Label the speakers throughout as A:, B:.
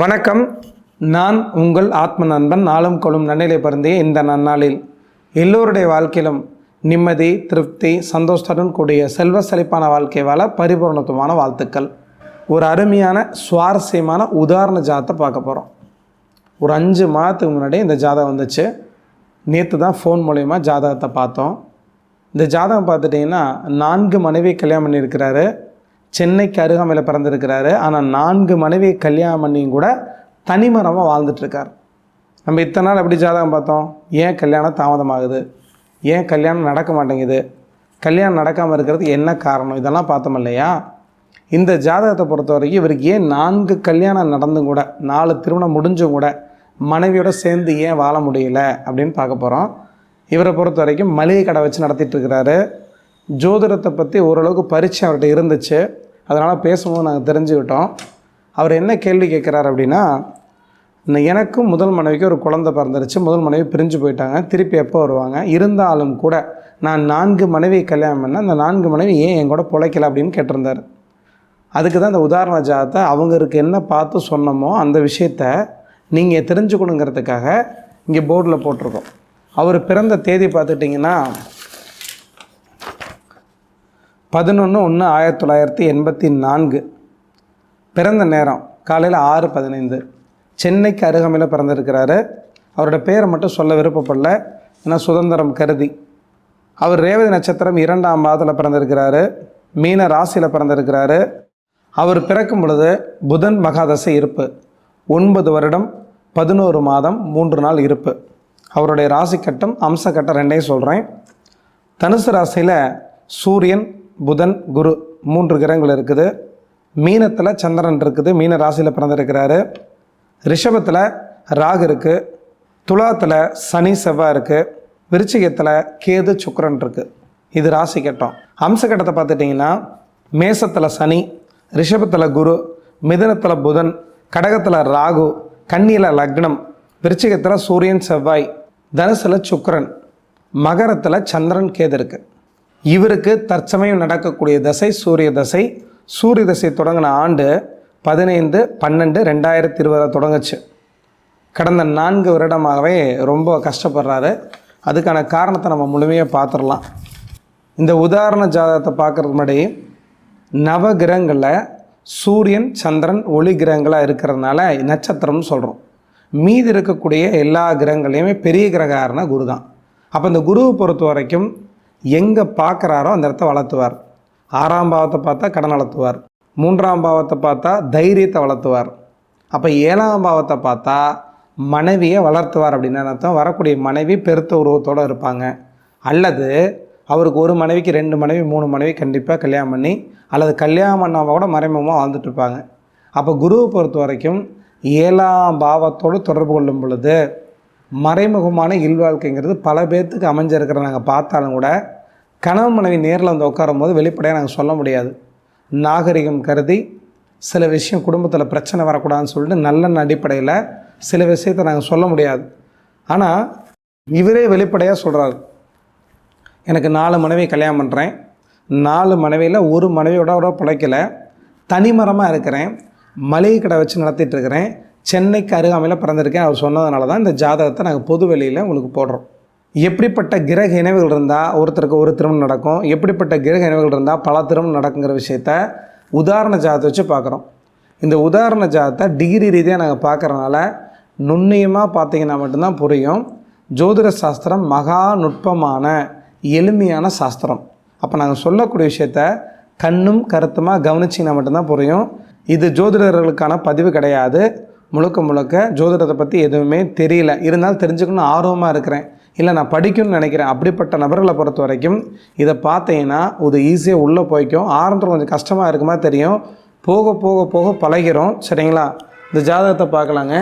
A: வணக்கம். நான் உங்கள் ஆத்ம நண்பன் நாளும் கொள்ளும் நன்னிலை பிறந்தே இந்த நன்னாளில் எல்லோருடைய வாழ்க்கையிலும் நிம்மதி திருப்தி சந்தோஷத்துடன் கூடிய செல்வ செழிப்பான வாழ்க்கை வாழ பரிபூர்ணத்துவமான வாழ்த்துக்கள். ஒரு அருமையான சுவாரஸ்யமான உதாரண ஜாதத்தை பார்க்க போகிறோம் ஒரு அஞ்சு மாதத்துக்கு முன்னாடி இந்த ஜாதகம் வந்துச்சு. நேற்று தான் ஃபோன் மூலயமா ஜாதகத்தை பார்த்தோம். இந்த ஜாதகம் பார்த்துட்டிங்கன்னா நான்கு மனைவி கல்யாணம் பண்ணியிருக்கிறாரு. சென்னைக்கு அருகாமையில் பிறந்திருக்கிறாரு. ஆனால் நான்கு மனைவி கல்யாணம் பண்ணியும் கூட தனிமரமாக வாழ்ந்துட்டுருக்கார். நம்ம இத்தனை நாள் எப்படி ஜாதகம் பார்த்தோம்? ஏன் கல்யாணம் தாமதமாகுது? ஏன் கல்யாணம் நடக்க மாட்டேங்குது? கல்யாணம் நடக்காமல் இருக்கிறதுக்கு என்ன காரணம்? இதெல்லாம் பார்த்தோம் இல்லையா? இந்த ஜாதகத்தை பொறுத்த வரைக்கும் இவருக்கு ஏன் நான்கு கல்யாணம் நடந்தும் கூட நாலு திருமணம் முடிஞ்சும் கூட மனைவியோட சேர்ந்து ஏன் வாழ முடியல அப்படின்னு பார்க்க போகிறோம் இவரை பொறுத்த வரைக்கும் மளிகை கடை வச்சு நடத்திட்டு இருக்கிறாரு. ஜோதிடத்தை பற்றி ஓரளவுக்கு பரிச்சை அவர்கிட்ட இருந்துச்சு. அதனால் பேசும்போது நாங்கள் தெரிஞ்சுக்கிட்டோம். அவர் என்ன கேள்வி கேட்குறாரு அப்படின்னா எனக்கும் முதல் மனைவிக்கு ஒரு குழந்தை பிறந்துருச்சு. முதல் மனைவி பிரிஞ்சு போயிட்டாங்க. திருப்பி எப்போ வருவாங்க? இருந்தாலும் கூட நான் நான்கு மனைவி கல்யாணம் பண்ணேன். அந்த நான்கு மனைவி ஏன் என் கூட பிழைக்கல அப்படின்னு கேட்டிருந்தார். அதுக்கு தான் இந்த உதாரண ஜாதத்தை அவங்களுக்கு என்ன பார்த்து சொன்னமோ அந்த விஷயத்த நீங்கள் தெரிஞ்சுக்கணுங்கிறதுக்காக இங்கே போர்டில் போட்டிருக்கோம். அவர் பிறந்த தேதி பார்த்துட்டிங்கன்னா பதினொன்று ஒன்று ஆயிரத்தி தொள்ளாயிரத்தி எண்பத்தி நான்கு. பிறந்த நேரம் காலையில் ஆறு பதினைந்து. சென்னைக்கு அருகாமையில் பிறந்திருக்கிறாரு. அவரோட பேரை மட்டும் சொல்ல விருப்பப்படல. ஏன்னா சுதந்திரம் கருதி. அவர் ரேவதி நட்சத்திரம் இரண்டாம் மாதத்தில் பிறந்திருக்கிறாரு. மீன ராசியில் பிறந்திருக்கிறாரு. அவர் பிறக்கும் பொழுது புதன் மகாதசை இருப்பு. ஒன்பது வருடம் பதினோரு மாதம் மூன்று நாள் இருப்பு. அவருடைய ராசி கட்டம் அம்ச கட்டம் ரெண்டையும் சொல்கிறேன் தனுசு ராசியில் சூரியன் புதன் குரு மூன்று கிரகங்கள் இருக்குது. மீனத்தில் சந்திரன் இருக்குது. மீன ராசியில் பிறந்திருக்கிறாரு. ரிஷபத்தில் ராகு இருக்குது துலாத்தில் சனி செவ்வாய் இருக்குது விருச்சிகத்தில் கேது சுக்கரன் இருக்குது இது ராசி கட்டம். அம்சக்கட்டத்தை பார்த்துட்டிங்கன்னா மேசத்தில் சனி ரிஷபத்தில் குரு மிதுனத்தில் புதன் கடகத்தில் ராகு கன்னியில் லக்னம் விருச்சிகத்தில் சூரியன் செவ்வாய் தனுசில் சுக்கரன் மகரத்தில் சந்திரன் கேது இருக்குது இவருக்கு தற்சமயம் நடக்கக்கூடிய தசை சூரிய தசை சூரிய தசை தொடங்கின ஆண்டு பதினைந்து பன்னெண்டு ரெண்டாயிரத்தி இருபதாக தொடங்குச்சு. கடந்த நான்கு வருடமாகவே ரொம்ப கஷ்டப்படுறாரு. அதுக்கான காரணத்தை நம்ம முழுமையாக பார்த்துடலாம். இந்த உதாரண ஜாதகத்தை பார்க்குறதுக்கு முன்னாடி நவ கிரகங்களில் சூரியன் சந்திரன் ஒளி கிரகங்களாக இருக்கிறதுனால நட்சத்திரம்னு சொல்கிறோம் மீதி இருக்கக்கூடிய எல்லா கிரகங்களையுமே பெரிய கிரகாரனா குரு தான் அப்போ இந்த குருவை பொறுத்த வரைக்கும் எங்கே பார்க்குறாரோ அந்த இடத்த வளர்த்துவார். ஆறாம் பாவத்தை பார்த்தா கடன் வளர்த்துவார் மூன்றாம் பாவத்தை பார்த்தா தைரியத்தை வளர்த்துவார். அப்போ ஏழாம் பாவத்தை பார்த்தா மனைவியை வளர்த்துவார் அப்படின்னு அர்த்தம்? வரக்கூடிய மனைவி பெருத்த உருவத்தோடு இருப்பாங்க. அல்லது அவருக்கு ஒரு மனைவிக்கு ரெண்டு மனைவி மூணு மனைவி கண்டிப்பாக கல்யாணம் பண்ணி அல்லது கல்யாணம் பண்ணாமல் கூட மறைமுகமாக வாழ்ந்துட்டு இருப்பாங்க. அப்போ குருவை பொறுத்த வரைக்கும் ஏழாம் பாவத்தோடு தொடர்பு கொள்ளும் பொழுது மறைமுகமான இல்வாழ்க்கைங்கிறது பல பேர்த்துக்கு அமைஞ்சிருக்கிற நாங்கள் பார்த்தாலும் கூட கணவன் மனைவி நேரில் வந்து உட்காரும் போது வெளிப்படையாக நாங்கள் சொல்ல முடியாது. நாகரிகம் கருதி சில விஷயம் குடும்பத்தில் பிரச்சனை வரக்கூடாதுன்னு சொல்லிட்டு நல்ல அடிப்படையில் சில விஷயத்தை நாங்கள் சொல்ல முடியாது. ஆனால் இவரே வெளிப்படையாக சொல்கிறார் எனக்கு நாலு மனைவி கல்யாணம் பண்ணுறேன் நாலு மனைவியில் ஒரு மனைவியோட பிழைக்கலை. தனிமரமாக இருக்கிறேன். மளிகை கடை வச்சு நடத்திட்டு இருக்கிறேன். சென்னைக்கு அருகாமையில் பிறந்திருக்கேன். அவர் சொன்னதுனால தான் இந்த ஜாதகத்தை நாங்கள் பொது வெளியில் உங்களுக்கு போடுறோம். எப்படிப்பட்ட கிரக இணைவுகள் இருந்தால் ஒருத்தருக்கு ஒரு திருமணம் நடக்கும். எப்படிப்பட்ட கிரக இணைவுகள் இருந்தால் பல திருமணம் நடக்குங்கிற விஷயத்த உதாரண ஜாதகத்தை வச்சு பார்க்குறோம். இந்த உதாரண ஜாதகத்தை டிகிரி ரீதியாக நாங்கள் பார்க்குறனால நுண்ணியமாக பார்த்தீங்கன்னா மட்டும்தான் புரியும். ஜோதிட சாஸ்திரம் மகா நுட்பமான எளிமையான சாஸ்திரம். அப்போ நாங்கள் சொல்லக்கூடிய விஷயத்த கண்ணும் கருத்துமாக கவனிச்சிங்கன்னா மட்டும்தான் புரியும். இது ஜோதிடர்களுக்கான பதிவு கிடையாது. முழுக்க முழுக்க ஜோதிடத்தை பற்றி எதுவுமே தெரியல. இருந்தாலும் தெரிஞ்சுக்கணும்னு ஆர்வமாக இருக்கிறேன். இல்லை நான் படிக்கணும்னு நினைக்கிறேன். அப்படிப்பட்ட நபர்களை பொறுத்த வரைக்கும் இதை பார்த்தீங்கன்னா இது ஈஸியாக உள்ளே போய்க்கும். ஆரம்பத்தில் கொஞ்சம் கஷ்டமாக இருக்குமா தெரியும். போக போக போக பழகிறோம். சரிங்களா? இந்த ஜாதகத்தை பார்க்கலாங்க.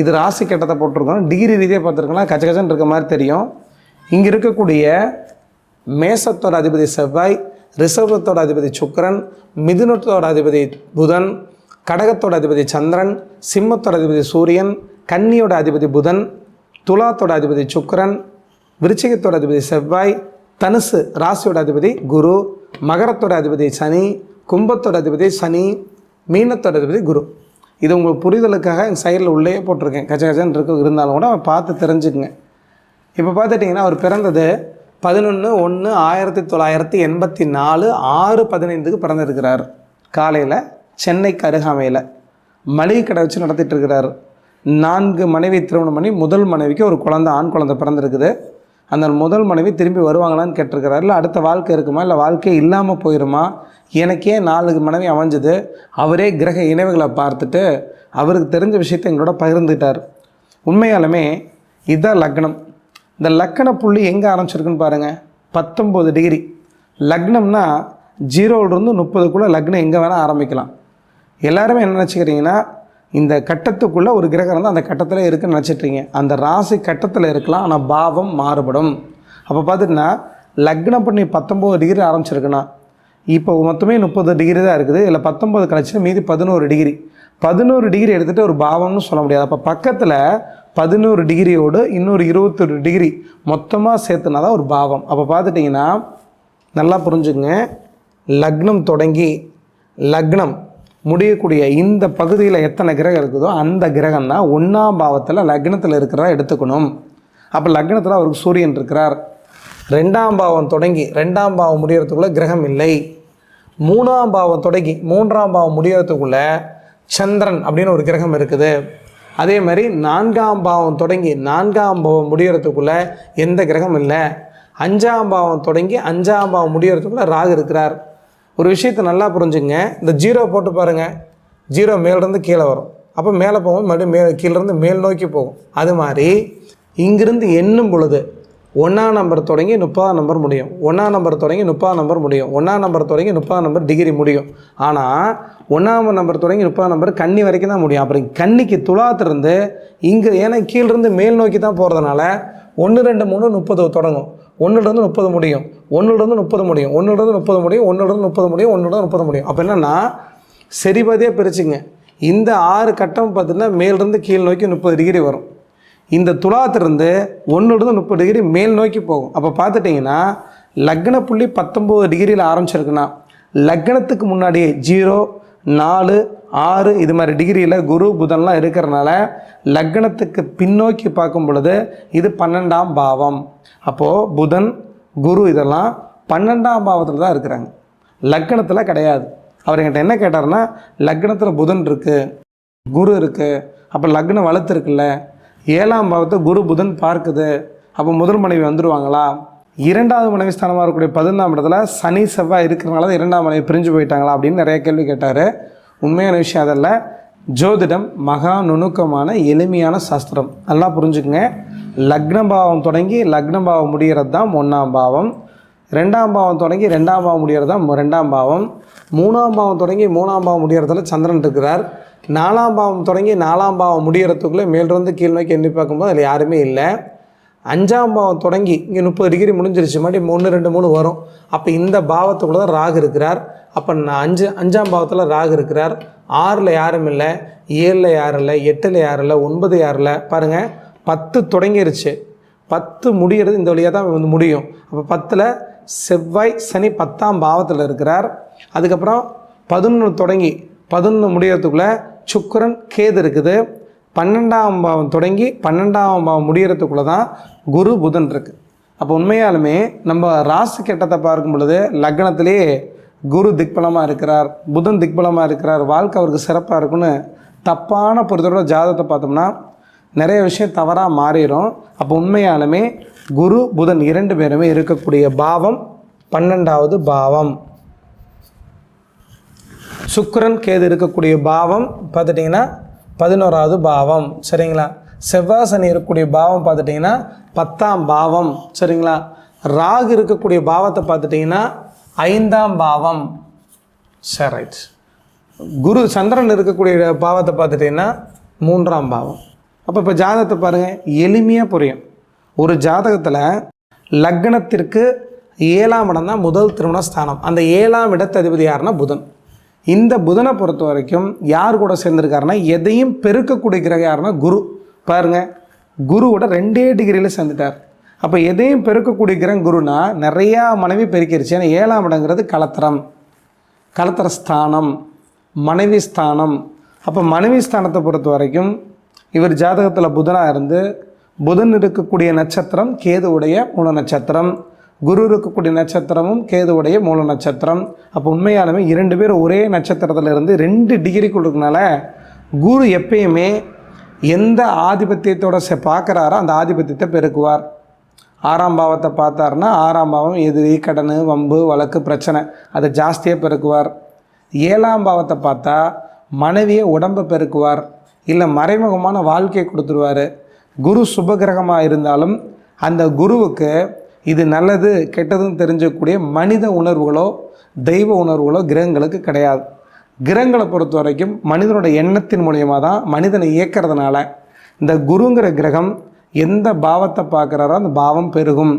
A: இது ராசி கட்டத்தை போட்டிருக்கோம். டிகிரி ரீதியாக பார்த்துருக்கலாம் கச்ச கச்சன் இருக்க மாதிரி தெரியும். இங்கே இருக்கக்கூடிய மேசத்தோட அதிபதி செவ்வாய் ரிஷபத்தோட அதிபதி சுக்கரன் மிதுனத்தோட அதிபதி புதன் கடகத்தோட அதிபதி சந்திரன் சிம்மத்தோட அதிபதி சூரியன் கன்னியோட அதிபதி புதன் துலாத்தோட அதிபதி சுக்கரன் விருச்சிகத்தோட அதிபதி செவ்வாய் தனுசு ராசியோட அதிபதி குரு மகரத்தோட அதிபதி சனி கும்பத்தோட அதிபதி சனி மீனத்தோட அதிபதி குரு. இது உங்களுக்கு புரிதலுக்காக எங்கள் சைடில் உள்ளே போட்டிருக்கேன். கச்ச கச்சன் இருக்கு. இருந்தாலும் கூட பார்த்து தெரிஞ்சுக்குங்க. இப்போ பார்த்துட்டிங்கன்னா அவர் பிறந்தது பதினொன்று ஒன்று ஆயிரத்தி தொள்ளாயிரத்தி எண்பத்தி நாலு ஆறு பதினைந்துக்கு பிறந்திருக்கிறார். காலையில் சென்னைக்கு அருகாமையில் மளிகை கடை வச்சு நடத்திட்டு இருக்கிறார் நான்கு மனைவி திருமணம் பண்ணி முதல் மனைவிக்கு ஒரு குழந்தை ஆண் குழந்தை பிறந்திருக்குது. அந்த முதல் மனைவி திரும்பி வருவாங்களான்னு கேட்டிருக்கிறாரு. இல்லை அடுத்த வாழ்க்கை இருக்குமா? இல்லை வாழ்க்கையே இல்லாமல் போயிருமா? எனக்கே நாலு மனைவி அமைஞ்சது. அவரே கிரக இணைவுகளை பார்த்துட்டு அவருக்கு தெரிஞ்ச விஷயத்தை எங்களோட பகிர்ந்துட்டார். உண்மையாலுமே இதுதான் லக்னம். இந்த லக்கண புள்ளி எங்கே ஆரம்பிச்சிருக்குன்னு பாருங்கள் பத்தொம்போது டிகிரி. லக்னம்னா ஜீரோவிலிருந்து முப்பதுக்குள்ளே லக்னம் எங்கே வேணால் ஆரம்பிக்கலாம். எல்லாருமே என்ன நினச்சிக்கிறீங்கன்னா இந்த கட்டத்துக்குள்ளே ஒரு கிரகம் தான் அந்த கட்டத்தில் இருக்குன்னு நினச்சிட்றீங்க. அந்த ராசி கட்டத்தில் இருக்கலாம் ஆனால் பாவம் மாறுபடும். அப்போ பார்த்துட்டுனா லக்னம் பண்ணி பத்தொம்போது டிகிரி ஆரம்பிச்சிருக்குன்னா இப்போ மொத்தமே முப்பது டிகிரி தான் இருக்குது. இல்லை பத்தொம்போது கழிச்சு மீதி பதினோரு டிகிரி பதினோரு டிகிரி எடுத்துகிட்டு ஒரு பாவம்னு சொல்ல முடியாது. அப்போ பக்கத்தில் பதினோரு டிகிரியோடு இன்னொரு இருபத்தொரு டிகிரி மொத்தமாக சேர்த்துனா தான் ஒரு பாவம். அப்போ பார்த்துட்டிங்கன்னா நல்லா புரிஞ்சுங்க லக்னம் தொடங்கி லக்னம் முடியக்கூடிய இந்த பகுதியில் எத்தனை கிரகம் இருக்குதோ அந்த கிரகம் தான் ஒன்றாம் பாவத்தில் லக்னத்தில் இருக்கிறதா எடுத்துக்கணும். அப்போ லக்னத்தில் அவருக்கு சூரியன் இருக்கிறார். ரெண்டாம் பாவம் தொடங்கி ரெண்டாம் பாவம் முடியறதுக்குள்ளே கிரகம் இல்லை. மூணாம் பாவம் தொடங்கி மூன்றாம் பாவம் முடியறதுக்குள்ளே சந்திரன் அப்படின்னு ஒரு கிரகம் இருக்குது. அதே மாதிரி நான்காம் பாவம் தொடங்கி நான்காம் பாவம் முடியறதுக்குள்ள எந்த கிரகம் இல்லை? அஞ்சாம் பாவம் தொடங்கி அஞ்சாம் பாவம் முடியறதுக்குள்ள ராகு இருக்கிறார். ஒரு விஷயத்தை நல்லா புரிஞ்சுங்க. இந்த ஜீரோ போட்டு பாருங்கள் ஜீரோ மேலேருந்து கீழே வரும். அப்போ மேலே போகும் மறுபடியும் மேலே கீழேருந்து மேல் நோக்கி போகும். அது மாதிரி இங்கிருந்து எண்ணும் பொழுது ஒன்றாம் நம்பர் தொடங்கி முப்பதாம் நம்பர் முடியும். ஒன்றாம் நம்பர் தொடங்கி முப்பதாம் நம்பர் முடியும். ஒன்றாம் நம்பர் தொடங்கி முப்பதாம் நம்பர் டிகிரி முடியும். ஆனால் ஒன்றாம் நம்பர் தொடங்கி முப்பதாம் நம்பர் கன்னி வரைக்கும் தான் முடியும். அப்புறம் கன்னிக்கு துளாத்திருந்து இங்கே ஏன்னா கீழிருந்து மேல் நோக்கி தான் போகிறதுனால ஒன்று ரெண்டு மூணு முப்பது தொடங்கும். ஒன்றுலேருந்து முப்பது முடியும். ஒன்றுலேருந்து முப்பது முடியும். ஒன்றுலேருந்து முப்பது முடியும். ஒன்றுலேருந்து முப்பது முடியும். ஒன்றுலேருந்து முப்பது முடியும். அப்போ என்னென்னா சரிபாதியாக பிரிச்சுங்க. இந்த ஆறு கட்டம் பார்த்தீங்கன்னா மேலிருந்து கீழ் நோக்கி முப்பது டிகிரி வரும். இந்த துலாத்திலிருந்து ஒன்றுலேருந்து முப்பது டிகிரி மேல் நோக்கி போகும். அப்போ பார்த்துட்டிங்கன்னா லக்ன புள்ளி பத்தொம்போது டிகிரியில் ஆரம்பிச்சிருக்குன்னா லக்னத்துக்கு முன்னாடியே ஜீரோ நாலு ஆறு இது மாதிரி டிகிரியில் குரு புதன்லாம் இருக்கிறனால லக்னத்துக்கு பின்னோக்கி பார்க்கும் பொழுது இது பன்னெண்டாம் பாவம். அப்போது புதன் குரு இதெல்லாம் பன்னெண்டாம் பாவத்தில் தான் இருக்கிறாங்க. லக்னத்தில் கிடையாது. அவர் என்கிட்ட என்ன கேட்டாருன்னா லக்னத்தில் புதன் இருக்குது குரு இருக்குது அப்போ லக்னம் வளர்த்துருக்குல்ல ஏழாம் பாவத்தை குரு புதன் பார்க்குது அப்போ முதல் மனைவி வந்துடுவாங்களா இரண்டாவது மனைவி ஸ்தானமாக இருக்கக்கூடிய பதினொன்றாம் இடத்துல சனி செவ்வாய் இருக்கிறனால தான் இரண்டாம் மனைவி பிரிஞ்சு போயிட்டாங்களா அப்படின்னு நிறைய கேள்வி கேட்டார். உண்மையான விஷயம் அதல்ல. ஜோதிடம் மகா நுணுக்கமான எளிமையான சாஸ்திரம். நல்லா புரிஞ்சுக்குங்க. லக்ன பாவம் தொடங்கி லக்ன பாவம் முடிகிறது தான் ஒன்றாம் பாவம். ரெண்டாம் பாவம் தொடங்கி ரெண்டாம் பாவம் முடிகிறது தான் ரெண்டாம் பாவம். மூணாம் பாவம் தொடங்கி மூணாம் பாவம் முடிகிறதுல சந்திரன் இருக்கிறார். நாலாம் பாவம் தொடங்கி நாலாம் பாவம் முடிகிறதுக்குள்ளே மேலிருந்து கீழ் நோக்கி எண்ணி பார்க்கும்போது அதில் யாருமே இல்லை. அஞ்சாம் பாவம் தொடங்கி இங்கே முப்பது டிகிரி முடிஞ்சிருச்சு. மறுபடியும் ஒன்று ரெண்டு மூணு வரும். அப்போ இந்த பாவத்துக்குள்ள தான் ராகு இருக்கிறார். அப்போ நான் அஞ்சு அஞ்சாம் பாவத்தில் ராகு இருக்கிறார். ஆறில் யாரும் இல்லை ஏழில் யாரும் இல்லை எட்டில் யாரும் இல்லை ஒன்பது யாரும் இல்லை. பாருங்கள் பத்து தொடங்கிருச்சு. பத்து முடிகிறது இந்த வழியாக தான் வந்து முடியும். அப்போ பத்தில் செவ்வாய் சனி பத்தாம் பாவத்தில் இருக்கிறார். அதுக்கப்புறம் பதினொன்று தொடங்கி பதினொன்று முடியறதுக்குள்ளே சுக்கரன் கேது இருக்குது. பன்னெண்டாம் பாவம் தொடங்கி பன்னெண்டாம் பாவம் முடியறதுக்குள்ளே தான் குரு புதன் இருக்குது அப்போ உண்மையாலுமே நம்ம ராசி கெட்டத்தை பார்க்கும் பொழுது லக்னத்திலே குரு திக்பலமாக இருக்கிறார் புதன் திக்பலமாக இருக்கிறார் வாழ்க்கை அவருக்கு சிறப்பாக இருக்குன்னு தப்பான பொறுத்தோட ஜாதகத்தை பார்த்தோம்னா நிறைய விஷயம் தவறாக மாறிடும். அப்போ உண்மையாலுமே குரு புதன் இரண்டு பேருமே இருக்கக்கூடிய பாவம் பன்னெண்டாவது பாவம். சுக்கரன் கேது இருக்கக்கூடிய பாவம் பார்த்துட்டிங்கன்னா பதினோராவது பாவம். சரிங்களா? செவ்வாய் சனி இருக்கக்கூடிய பாவம் பார்த்துட்டிங்கன்னா பத்தாம் பாவம். சரிங்களா? ராகு இருக்கக்கூடிய பாவத்தை பார்த்துட்டிங்கன்னா ஐந்தாம் பாவம். சரி ரைட் குரு சந்திரன் இருக்கக்கூடிய பாவத்தை பார்த்துட்டிங்கன்னா மூன்றாம் பாவம். அப்போ இப்போ ஜாதகத்தை பாருங்கள் எளிமையாக புரியும். ஒரு ஜாதகத்தில் லக்னத்திற்கு ஏழாம் இடம் தான் முதல் திருமண ஸ்தானம் அந்த ஏழாம் இடத்ததிபதி யாருன்னா புதன். இந்த புதனை பொறுத்த வரைக்கும் யார் கூட சேர்ந்துருக்காருன்னா எதையும் பெருக்கக்கூடிய கிரகம் யாருன்னா குரு. பாருங்க குருவோட ரெண்டே டிகிரியில் சேர்ந்துட்டார். அப்போ எதையும் பெருக்கக்கூடிய கிரகம் குருனா நிறையா மனைவி பெருக்கிருச்சு. ஏன்னா ஏழாம் இடங்கிறது கலத்திரம். கலத்திர ஸ்தானம் மனைவி ஸ்தானம். அப்போ மனைவி ஸ்தானத்தை பொறுத்த வரைக்கும் இவர் ஜாதகத்தில் புதனாக இருந்து புதன் இருக்கக்கூடிய நட்சத்திரம் கேதுவுடைய மூல நட்சத்திரம். குரு இருக்கக்கூடிய நட்சத்திரமும் கேதுவுடைய மூல நட்சத்திரம். அப்போ உண்மையாலுமே இரண்டு பேர் ஒரே நட்சத்திரத்தில் இருந்து ரெண்டு டிகிரி இருக்கனால குரு எப்பயுமே எந்த ஆதிபத்தியத்தோட செ பார்க்குறாரோ அந்த ஆதிபத்தியத்தை பெருக்குவார். ஆறாம் பாவத்தை பார்த்தாருன்னா ஆறாம் பாவம் எதிரி கடன் வம்பு வழக்கு பிரச்சனை அதை ஜாஸ்தியாக பெருக்குவார். ஏழாம் பாவத்தை பார்த்தா மனைவியை உடம்பை பெருக்குவார். இல்லை மறைமுகமான வாழ்க்கையை கொடுத்துருவார். குரு சுபகிரகமாக இருந்தாலும் அந்த குருவுக்கு இது நல்லது கெட்டதுன்னு தெரிஞ்சக்கூடிய மனித உணர்வுகளோ தெய்வ உணர்வுகளோ கிரகங்களுக்கு கிடையாது. கிரகங்களை பொறுத்த வரைக்கும் மனிதனோட எண்ணத்தின் மூலியமாக தான் மனிதனை இயக்கிறதுனால இந்த குருங்கிற கிரகம் எந்த பாவத்தை பார்க்குறாரோ அந்த பாவம் பெருகும்.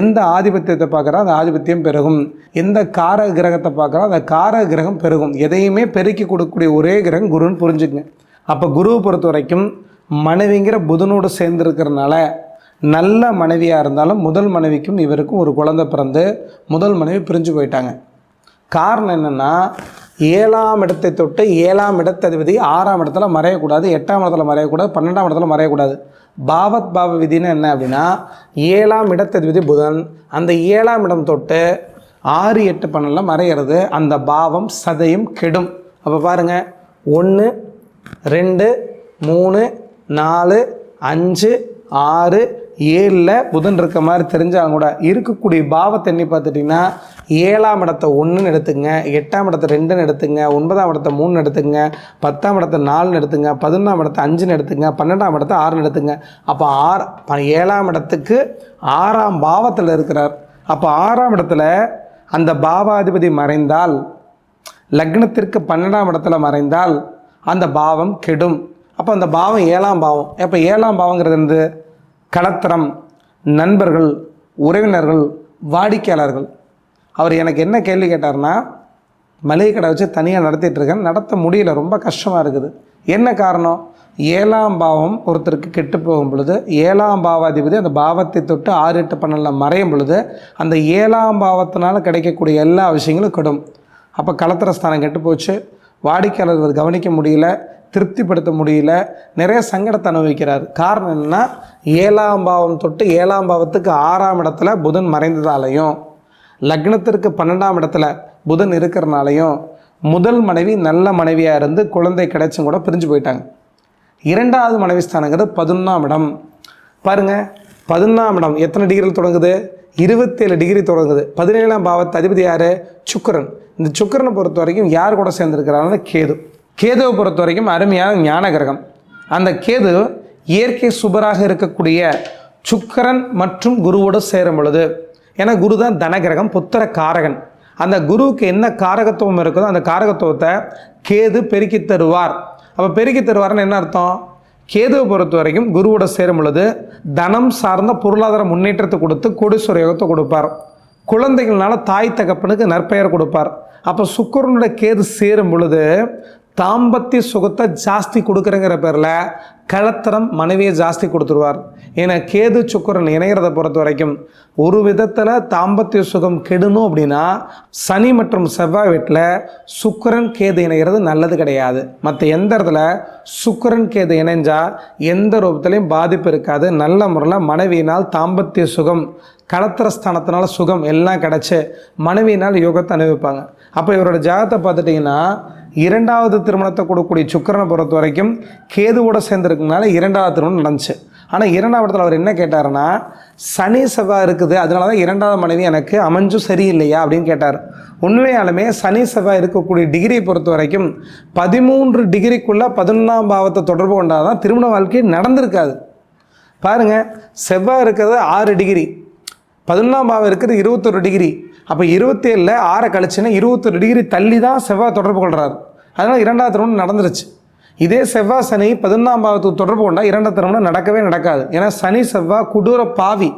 A: எந்த ஆதிபத்தியத்தை பார்க்குறோ அந்த ஆதிபத்தியம் பெருகும். எந்த கார கிரகத்தை பார்க்குறோ அந்த கார கிரகம் பெருகும். எதையுமே பெருக்கி கொடுக்கக்கூடிய ஒரே கிரகம் குருன்னு புரிஞ்சுக்குங்க. அப்போ குருவை பொறுத்த வரைக்கும் மனைவிங்கிற புதனோடு சேர்ந்துருக்கிறதுனால நல்ல மனைவியாக இருந்தாலும் முதல் மனைவிக்கும் இவருக்கும் ஒரு குழந்தை பிறந்து முதல் மனைவி பிரிஞ்சு போயிட்டாங்க. காரணம் என்னென்னா ஏழாம் இடத்தை தொட்டு ஏழாம் இடத்ததிபதி ஆறாம் இடத்துல மறையக்கூடாது எட்டாம் இடத்துல மறையக்கூடாது பன்னெண்டாம் இடத்துல மறையக்கூடாது. பாவத் பாவ விதின்னு என்ன அப்படின்னா ஏழாம் இடத்ததிபதி புதன் அந்த ஏழாம் இடம் தொட்டு ஆறு எட்டு பன்னெண்டில் மறையிறது அந்த பாவம் சதையும் கெடும். அப்போ பாருங்கள் ஒன்று ரெண்டு மூணு நாலு அஞ்சு ஆறு ஏழில் புதன் இருக்க மாதிரி தெரிஞ்சாலும் கூட இருக்கக்கூடிய பாவத்தை எண்ணி பார்த்துட்டிங்கன்னா ஏழாம் இடத்த ஒன்றுன்னு எடுத்துங்க எட்டாம் இடத்த ரெண்டுன்னு எடுத்துங்க ஒன்பதாம் இடத்த மூணுன்னு எடுத்துங்க பத்தாம் இடத்த நாலுன்னு எடுத்துங்க பதினொன்றாம் இடத்த அஞ்சுன்னு எடுத்துங்க பன்னெண்டாம் இடத்த ஆறுன்னு எடுத்துங்க. அப்போ ஆறு ப- ஏழாம் இடத்துக்கு ஆறாம் பாவத்தில் இருக்கிறார். அப்போ ஆறாம் இடத்துல அந்த பாவாதிபதி மறைந்தால் லக்னத்திற்கு பன்னெண்டாம் இடத்துல மறைந்தால் அந்த பாவம் கெடும். அப்போ அந்த பாவம் ஏழாம் பாவம். அப்போ ஏழாம் பாவங்கிறது என்னது? கலத்திரம் நண்பர்கள் உறவினர்கள் வாடிக்கையாளர்கள். அவர் எனக்கு என்ன கேள்வி கேட்டார்னா மளிகை கடை வச்சு தனியாக நடத்திட்டுருக்கேன் நடத்த முடியல ரொம்ப கஷ்டமாக இருக்குது. என்ன காரணம்? ஏழாம் பாவம் ஒருத்தருக்கு கெட்டு போகும் பொழுது ஏழாம் பாவாதிபதி அந்த பாவத்தை தொட்டு ஆறு எட்டு பன்னெண்டில் மறையும் பொழுது அந்த ஏழாம் பாவத்தினால் கிடைக்கக்கூடிய எல்லா விஷயங்களும் கெடும். அப்போ கலத்திரஸ்தானம் கெட்டு போச்சு. வாடிக்கையாளர்கள் கவனிக்க முடியல. திருப்திப்படுத்த முடியல. நிறைய சங்கடத்தை அனுபவிக்கிறார். காரணம் என்னன்னா ஏழாம் பாவம் தொட்டு ஏழாம் பாவத்துக்கு ஆறாம் இடத்துல புதன் மறைந்ததாலையும் லக்னத்திற்கு பன்னெண்டாம் இடத்துல புதன் இருக்கிறனாலையும் முதல் மனைவி நல்ல மனைவியாக இருந்து குழந்தை கிடைச்சும் கூட பிரிஞ்சு போயிட்டாங்க. இரண்டாவது மனைவி ஸ்தானங்கிறது பதினொன்றாம் இடம். பாருங்க பதினொன்றாம் இடம் எத்தனை டிகிரியில் தொடங்குது? இருபத்தேழு டிகிரி தொடங்குது. பதினேழாம் பாவத்து அதிபதி யார்? சுக்கரன். இந்த சுக்கரனை பொறுத்த வரைக்கும் யார் கூட சேர்ந்துருக்கிறாங்கன்னா கேது. கேதுவை பொறுத்த வரைக்கும் அருமையான ஞான கிரகம். அந்த கேது இயற்கை சுபராக இருக்கக்கூடிய சுக்கரன் மற்றும் குருவோடு சேரும் பொழுது ஏன்னா குரு தான் தனகிரகம் புத்திர காரகன். அந்த குருவுக்கு என்ன காரகத்துவம் இருக்குதோ அந்த காரகத்துவத்தை கேது பெருக்கி தருவார். அப்போ பெருக்கி தருவார்னு என்ன அர்த்தம்? கேதுவை பொறுத்த வரைக்கும் குருவோட சேரும் பொழுது தனம் சார்ந்த பொருளாதார முன்னேற்றத்தை கொடுத்து கொடிசுர யோகத்தை கொடுப்பார். குழந்தைகள்னால தாய் தகப்பனுக்கு நற்பெயர் கொடுப்பார். அப்போ சுக்கரனுடைய கேது சேரும் பொழுது தாம்பத்திய சுகத்தை ஜாஸ்தி கொடுக்குறங்கிற பேரில் கலத்தரம் மனைவியை ஜாஸ்தி கொடுத்துருவார். ஏன்னா கேது சுக்கிரன் இணைகிறத பொறுத்த வரைக்கும் ஒரு விதத்தில் தாம்பத்திய சுகம் கெடணும் அப்படின்னா சனி மற்றும் செவ்வாய் வீட்டில் சுக்கரன் கேது இணைகிறது நல்லது கிடையாது. மற்ற எந்த இடத்துல சுக்கரன் கேது இணைஞ்சால் எந்த ரூபத்திலையும் பாதிப்பு இருக்காது. நல்ல முறையில் மனைவியினால் தாம்பத்திய சுகம் கலத்திரஸ்தானத்தினால சுகம் எல்லாம் கிடச்சி மனைவியினால் யோகத்தை அனுபவிப்பாங்க. அப்போ இவரோட ஜாதத்தை பார்த்துட்டிங்கன்னா இரண்டாவது திருமணத்தை கொடுக்கக்கூடிய சுக்கரனை பொறுத்த வரைக்கும் கேதுவோட சேர்ந்துருக்கனால இரண்டாவது திருமணம் நடந்துச்சு. ஆனால் இரண்டாவது இடத்துல அவர் என்ன கேட்டாருன்னா சனி செவ்வாய் இருக்குது அதனால தான் இரண்டாவது மனைவி எனக்கு அமைஞ்சும் சரியில்லையா அப்படின்னு கேட்டார். உண்மையாலுமே சனி செவ்வாய் இருக்கக்கூடிய டிகிரியை பொறுத்த வரைக்கும் பதிமூன்று டிகிரிக்குள்ளே பதினொன்றாம் பாவத்தை தொடர்பு கொண்டால் தான் திருமண வாழ்க்கை நடந்திருக்காது. பாருங்க செவ்வாய் இருக்கிறது ஆறு டிகிரி பதினொன்றாம் பாவம் இருக்கிறது இருபத்தொரு டிகிரி. அப்போ இருபத்தேழில் ஆறை கழிச்சுன்னா இருபத்தொரு டிகிரி தள்ளி தான் செவ்வாய் தொடர்பு கொள்கிறார் அதனால் இரண்டாவது திருமணம் நடந்துருச்சு. இதே செவ்வாய் சனி பதினொன்றாம் பாவத்துக்கு தொடர்பு கொண்டால் இரண்டாம் திருமணம் நடக்கவே நடக்காது. ஏன்னா சனி செவ்வாய் கொடூர பாவி.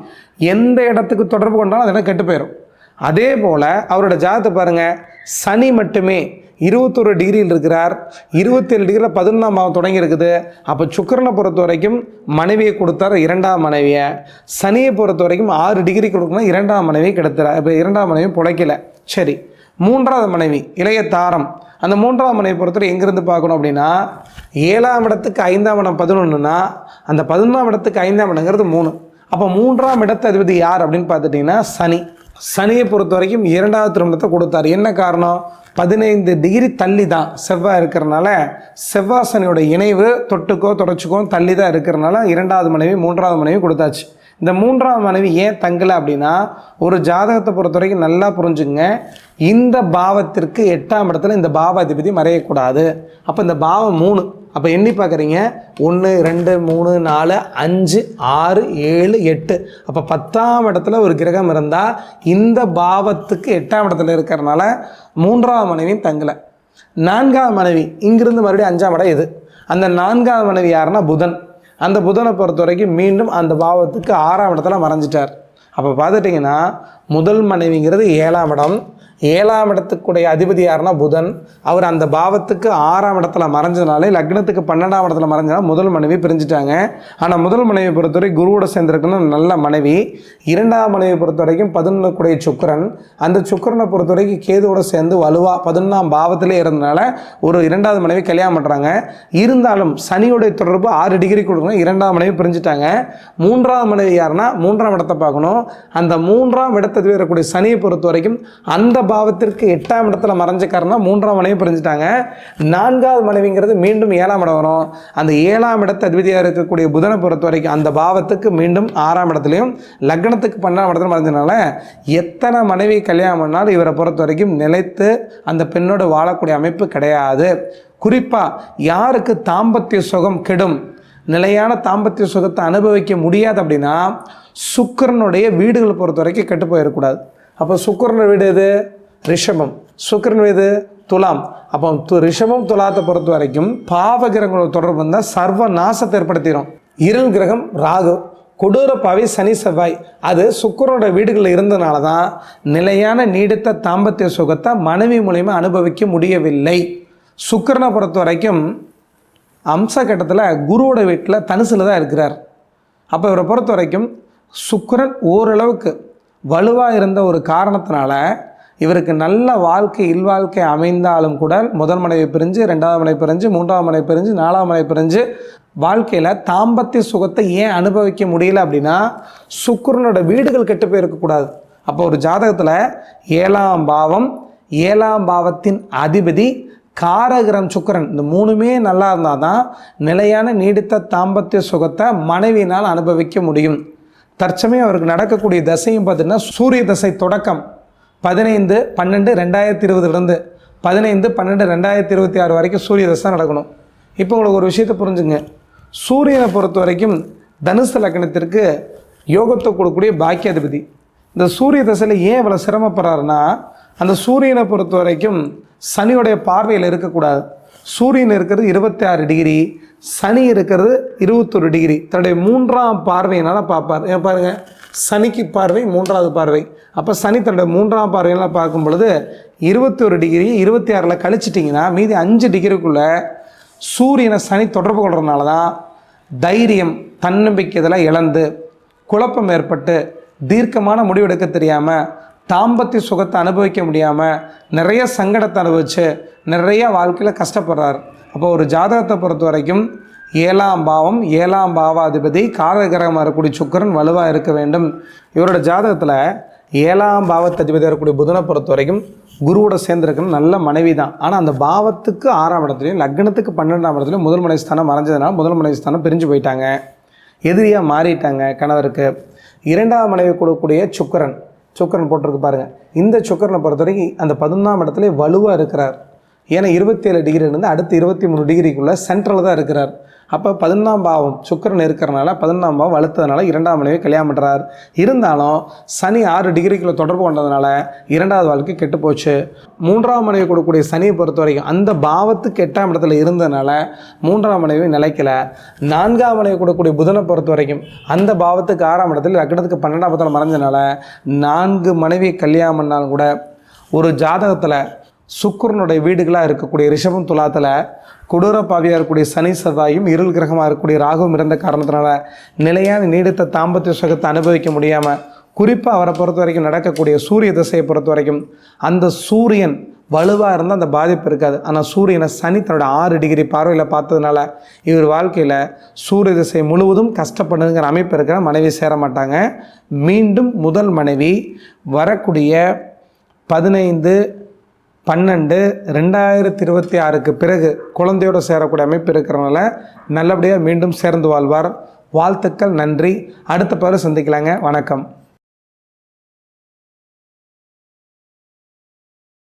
A: எந்த இடத்துக்கு தொடர்பு கொண்டாலும் அதெல்லாம் கெட்டு போயிடும் அதே போல் அவரோட ஜாதகத்தை பாருங்கள் சனி மட்டுமே இருபத்தொரு டிகிரியில் இருக்கிறார். இருபத்தேழு டிகிரியில் பதினொன்றாம் பாவம் தொடங்கி இருக்குது. அப்போ சுக்கிரனை பொறுத்த வரைக்கும் மனைவியை கொடுத்தார் இரண்டாம் மனைவியை. சனியை பொறுத்த வரைக்கும் ஆறு டிகிரி கொடுக்கணும் இரண்டாம் மனைவி கிடைத்தார் இப்போ இரண்டாம் மனைவி பிழைக்கல. சரி மூன்றாவது மனைவி இளைய தாரம். அந்த மூன்றாம் மனைவி பொறுத்தவரை எங்கேருந்து பார்க்கணும் அப்படின்னா ஏழாம் இடத்துக்கு ஐந்தாம் இடம் பதினொன்றுனா அந்த பதினொன்றாம் இடத்துக்கு ஐந்தாம் இடங்கிறது மூணு. அப்போ மூன்றாம் இடத்து அதிபதி யார் அப்படின்னு பார்த்துட்டிங்கன்னா சனி. சனியை பொறுத்த வரைக்கும் இரண்டாவது திருமணத்தை கொடுத்தார். என்ன காரணம்? பதினைந்து டிகிரி தள்ளி தான் செவ்வாய் இருக்கிறனால செவ்வாசனையோட இணைவு தொட்டுக்கோ தொடச்சிக்கோ தள்ளி தான் இருக்கிறனால இரண்டாவது மனைவி மூன்றாவது மனைவி கொடுத்தாச்சு. இந்த மூன்றாவது மனைவி ஏன் தங்கலை அப்படின்னா ஒரு ஜாதகத்தை பொறுத்த வரைக்கும் நல்லா புரிஞ்சுங்க. இந்த பாவத்திற்கு எட்டாம் இடத்துல இந்த பாவாதிபதி மறையக்கூடாது. அப்போ இந்த பாவம் மூணு. அப்போ எண்ணி பார்க்குறீங்க ஒன்று ரெண்டு மூணு நாலு அஞ்சு ஆறு ஏழு எட்டு. அப்போ பத்தாம் இடத்துல ஒரு கிரகம் இருந்தால் இந்த பாவத்துக்கு எட்டாம் இடத்துல இருக்கிறனால மூன்றாவது மனைவியும் தங்கலை. நான்காவது மனைவி இங்கிருந்து மறுபடியும் அஞ்சாம் இடம் இது அந்த நான்காவது மனைவி யாருன்னா புதன். அந்த புதனை பொறுத்த வரைக்கும் மீண்டும் அந்த பாவத்துக்கு ஆறாம் இடத்துல மறைஞ்சிட்டார். அப்போ பார்த்துட்டிங்கன்னா முதல் மனைவிங்கிறது ஏழாம் இடம். ஏழாம் இடத்துக்குடைய அதிபதி யாருன்னா புதன். அவர் அந்த பாவத்துக்கு ஆறாம் இடத்துல மறைஞ்சதுனால லக்னத்துக்கு பன்னெண்டாம் இடத்துல மறைஞ்சனால முதல் மனைவி பிரிஞ்சுட்டாங்க. ஆனால் முதல் மனைவி பொறுத்தவரை குருவோட சேர்ந்திருக்கணும் நல்ல மனைவி. இரண்டாம் மனைவி பொறுத்த வரைக்கும் பதினொன்றுக்குடைய சுக்கரன். அந்த சுக்கரனை பொறுத்த வரைக்கும் கேதுவோட சேர்ந்து வலுவா பதினொன்றாம் பாவத்திலே இருந்தனால ஒரு இரண்டாவது மனைவி கல்யாணம் பண்ணுறாங்க இருந்தாலும் சனியுடைய தொடர்பு ஆறு டிகிரி கொடுக்கணும். இரண்டாம் மனைவி பிரிஞ்சுட்டாங்க. மூன்றாம் மனைவி யாருன்னா மூன்றாம் இடத்தை பார்க்கணும். அந்த மூன்றாம் இடத்தை வரக்கூடிய சனியை பொறுத்த வரைக்கும் அந்த பாவத்திற்கு எட்டாம் இடத்துல மறைஞ்ச மூன்றாம் மனைவி பிரிஞ்சுட்டாங்க. நான்காவது மனைவிங்கிறது மீண்டும் ஏழாம் இடம் வரும். அந்த ஏழாம் இடத்து அதிபதியாக இருக்கக்கூடிய புதனை பொறுத்த வரைக்கும் அந்த பாவத்துக்கு மீண்டும் ஆறாம் இடத்துலையும் லக்னத்துக்கு பன்னெண்டாம் இடத்துல மறைஞ்சனால எத்தனை மனைவி கல்யாணம் பண்ணாலும் இவரை பொறுத்த வரைக்கும் நிலைத்து அந்த பெண்ணோடு வாழக்கூடிய அமைப்பு கிடையாது. குறிப்பாக யாருக்கு தாம்பத்திய சுகம் கெடும் நிலையான தாம்பத்திய சுகத்தை அனுபவிக்க முடியாது அப்படின்னா சுக்கிரனுடைய வீடுகளை பொறுத்த வரைக்கும் கெட்டு போயிடக்கூடாது. அப்போ சுக்கிரன் வீடு எது? ரிஷபம். சுக்கரன் வீடு துலாம். அப்போ து ரிஷபம் துலாத்தை பொறுத்த வரைக்கும் பாவ கிரகங்களோட தொடர்பு இருந்தால் சர்வ நாசத்தை ஏற்படுத்திடும் இருள் கிரகம் ராகு. கொடூரப்பாவே சனி செவ்வாய். அது சுக்கரனோட வீடுகளில் இருந்தனால தான் நிலையான நீடித்த தாம்பத்திய சுகத்தை மனைவி மூலியமாக அனுபவிக்க முடியவில்லை. சுக்கரனை பொறுத்த வரைக்கும் அம்ச கட்டத்தில் குருவோட வீட்டில் தனுசில் தான் இருக்கிறார். அப்போ இவரை பொறுத்த வரைக்கும் சுக்கரன் ஓரளவுக்கு வலுவாக இருந்த ஒரு காரணத்தினால இவருக்கு நல்ல வாழ்க்கை இல்வாழ்க்கை அமைந்தாலும் கூட முதல் மனைவி பிரிஞ்சு ரெண்டாவது மனைவி பிரிஞ்சு மூன்றாவது மனைவி பிரிஞ்சு நாலாவது மனைவி பிரிஞ்சு வாழ்க்கையில் தாம்பத்திய சுகத்தை ஏன் அனுபவிக்க முடியல அப்படின்னா சுக்கரனோட வீடுகள் கெட்டு போயிருக்கக்கூடாது அப்போ ஒரு ஜாதகத்தில் ஏழாம் பாவம் ஏழாம் பாவத்தின் அதிபதி காரகிரம் சுக்கிரன். இந்த மூணுமே நல்லா இருந்தால் தான் நிலையான நீடித்த தாம்பத்திய சுகத்தை மனைவியினால் அனுபவிக்க முடியும். தற்சமயம் அவருக்கு நடக்கக்கூடிய தசையும் பார்த்தீங்கன்னா சூரிய தசை தொடக்கம். பதினைந்து பன்னெண்டு ரெண்டாயிரத்தி இருபதுலேருந்து பதினைந்து பன்னெண்டு ரெண்டாயிரத்தி இருபத்தி ஆறு வரைக்கும் சூரிய தசை நடக்கணும். இப்போ உங்களுக்கு ஒரு விஷயத்தை புரிஞ்சுங்க. சூரியனை பொறுத்த வரைக்கும் தனுசு லக்கணத்திற்கு யோகத்தை கொடுக்கக்கூடிய பாக்கியாதிபதி. இந்த சூரிய தசையில் ஏன் இவ்வளோ சிரமப்படுறாருன்னா அந்த சூரியனை பொறுத்த வரைக்கும் சனியோடைய பார்வையில் இருக்கக்கூடாது. சூரியன் இருக்கிறது இருபத்தி ஆறு டிகிரி சனி இருக்கிறது இருபத்தொரு டிகிரி. தன்னுடைய மூன்றாம் பார்வையினால் பார்ப்பார். ஏன் பாருங்கள் சனிக்கு பார்வை மூன்றாவது பார்வை. அப்போ சனி தன்னோட மூன்றாம் பார்வையெல்லாம் பார்க்கும் பொழுது இருபத்தொரு டிகிரி இருபத்தி ஆறில் கழிச்சிட்டிங்கன்னா மீதி அஞ்சு டிகிரிக்குள்ளே சூரியனை சனி தொடர்பு கொள்றதுனால தான் தைரியம் தன்னம்பிக்கை இதெல்லாம் இழந்து குழப்பம் ஏற்பட்டு தீர்க்கமான முடிவெடுக்க தெரியாமல் தாம்பத்திய சுகத்தை அனுபவிக்க முடியாமல் நிறைய சங்கடத்தை அனுபவித்து நிறைய வாழ்க்கையில் கஷ்டப்படுறார். அப்போ ஒரு ஜாதகத்தை பொறுத்த வரைக்கும் ஏழாம் பாவம் ஏழாம் பாவாதிபதி காரகிரகமாக இருக்கக்கூடிய சுக்கரன் வலுவாக இருக்க வேண்டும். இவரோட ஜாதகத்தில் ஏழாம் பாவத்ததிபதியாக இருக்கக்கூடிய புதனை பொறுத்த வரைக்கும் குருவோட சேர்ந்துருக்குன்னு நல்ல மனைவி தான் ஆனால் அந்த பாவத்துக்கு ஆறாம் இடத்துலையும் லக்னத்துக்கு பன்னெண்டாம் இடத்துலையும் முதல் மனைவி ஸ்தானம் மறைஞ்சதுனால முதல் மனைவி ஸ்தானம் பிரிஞ்சு போயிட்டாங்க. எதிரியாக மாறிட்டாங்க கணவருக்கு. இரண்டாம் மனைவி கொடுக்கக்கூடிய சுக்கரன் சுக்கரன் போட்டிருக்கு பாருங்கள் இந்த சுக்கரனை பொறுத்த வரைக்கும் அந்த பதினொன்றாம் இடத்துல வலுவாக இருக்கிறார். ஏன்னா இருபத்தேழு டிகிரிலேருந்து அடுத்து இருபத்தி மூணு டிகிரிக்குள்ளே சென்ட்ரலில் தான் இருக்கிறார். அப்போ பதினொன்றாம் பாவம் சுக்கரன் இருக்கிறனால பதினொன்றாம் பாவம் வலுத்ததுனால இரண்டாம் மனைவி கல்யாணம் பண்ணுறார் இருந்தாலும் சனி ஆறு டிகிரிக்குள்ளே தொடர்பு கொண்டதுனால இரண்டாவது வாழ்க்கை கெட்டு போச்சு. மூன்றாம் மனைவி கொடுக்கக்கூடிய சனியை பொறுத்த வரைக்கும் அந்த பாவத்துக்கு எட்டாம் இடத்துல இருந்ததுனால மூன்றாம் மனைவி நிலைக்கல. நான்காம் மனைவி கொடுக்கக்கூடிய புதனை பொறுத்த வரைக்கும் அந்த பாவத்துக்கு ஆறாம் இடத்துல லக்னத்துக்கு பன்னெண்டாம் இடத்துல மறைஞ்சனால நான்கு மனைவி கல்யாணம் பண்ணாலும் கூட ஒரு ஜாதகத்தில் சுக்கரனுடைய வீடுகளாக இருக்கக்கூடிய ரிஷபம் துலாத்தில் கொடூர பாவியாக இருக்கக்கூடிய சனி செவ்வாயும் இருள் கிரகமாக இருக்கக்கூடிய ராகுவும் இருந்த காரணத்தினால நிலையான நீடித்த தாம்பத்திய சுகத்தை அனுபவிக்க முடியாமல் குறிப்பாக அவரை பொறுத்த வரைக்கும் நடக்கக்கூடிய சூரிய திசையை பொறுத்த வரைக்கும் அந்த சூரியன் வலுவாக இருந்தால் அந்த பாதிப்பு இருக்காது. ஆனால் சூரியனை சனி தன்னோட ஆறு டிகிரி பார்வையில் பார்த்ததுனால இவர் வாழ்க்கையில் சூரிய திசை முழுவதும் கஷ்டப்படுங்கிற அமைப்பு இருக்கிற மனைவி சேர மாட்டாங்க. மீண்டும் முதல் மனைவி வரக்கூடிய பதினைந்து பன்னெண்டு ரெண்டாயிரத்தி இருபத்தி ஆறுக்கு பிறகு குழந்தையோடு சேரக்கூடிய அமைப்பு இருக்கிறனால நல்லபடியாக மீண்டும் சேர்ந்து வாழ்வார். வாழ்த்துக்கள் நன்றி. அடுத்த பதில் சந்திக்கலாங்க. வணக்கம்.